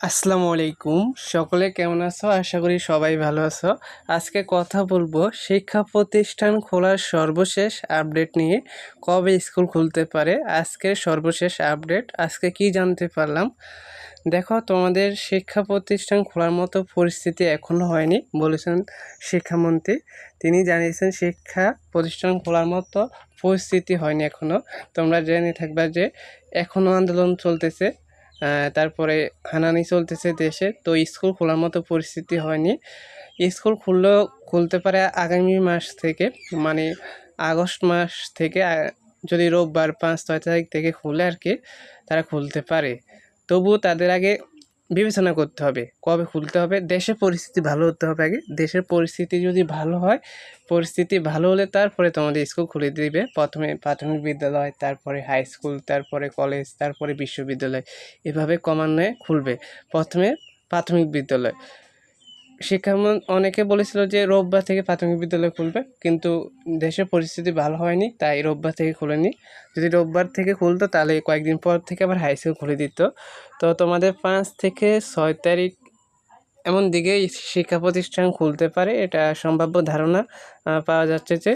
আসসালামু আলাইকুম। সকলে কেমন আছো? আশা করি সবাই ভালো আছো। আজকে কথা বলব শিক্ষা প্রতিষ্ঠান খোলার সর্বশেষ আপডেট নিয়ে। কবে স্কুল খুলতে পারে? আজকের সর্বশেষ আপডেট। আজকে কি জানতে পারলাম? দেখো, তোমাদের শিক্ষা প্রতিষ্ঠান খোলার মতো পরিস্থিতি এখনও হয়নি, বলেছেন শিক্ষামন্ত্রী। তিনি জানিয়েছেন শিক্ষা প্রতিষ্ঠান খোলার মতো পরিস্থিতি হয়নি এখনও তোমরা জেনে থাকবা যে এখনও আন্দোলন চলতেছে। তারপরে হানানি চলতেছে দেশে। তো স্কুল খোলার মতো পরিস্থিতি হয়নি। স্কুল খুললেও খুলতে পারে আগামী মাস থেকে মানে আগস্ট মাস থেকে যদি রোববার পাঁচ, ছয় তারিখ থেকে খুলে আর কি, তারা খুলতে পারে। তবু তাদের আগে বিবেচনা করতে হবে, কবে খুলতে হবে, দেশের পরিস্থিতি ভালো হতে হবে আগে। দেশের পরিস্থিতি যদি ভালো হয়, পরিস্থিতি ভালো হলে তারপরে তোমাদের স্কুল খুলে দিবে। প্রথমে প্রাথমিক বিদ্যালয়, তারপরে হাই স্কুল তারপরে কলেজ তারপরে বিশ্ববিদ্যালয়। এভাবে ক্রমান্বয়ে খুলবে। প্রথমে প্রাথমিক বিদ্যালয়। শিক্ষামন অনেকে বলেছিল যে রোববার থেকে প্রাথমিক বিদ্যালয় খুলবে, কিন্তু দেশের পরিস্থিতি ভালো হয়নি, তাই রোববার থেকে খুলেনি। যদি রোববার থেকে খুলতো, তাহলে কয়েকদিন পর থেকে আবার হাই স্কুল খুলে দিত। তো তোমাদের পাঁচ থেকে ছয় তারিখ এমন দিকে শিক্ষা প্রতিষ্ঠান খুলতে পারে, এটা সম্ভাব্য ধারণা পাওয়া যাচ্ছে যে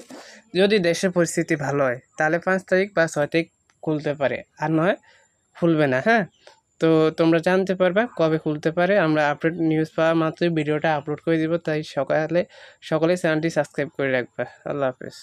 যদি দেশের পরিস্থিতি ভালো হয়, তাহলে পাঁচ তারিখ বা ছয় তারিখ খুলতে পারে, আর নয়, খুলবে না হ্যাঁ? তো তোমরা জানতে পারবে কবে খুলতে পারে। আমরা আপডেট নিউজ পাওয়া মাত্রই ভিডিওটা আপলোড করে দিব, তাই সকালে, সকলেই চ্যানেলটি সাবস্ক্রাইব করে রাখবে। আল্লাহ হাফেজ।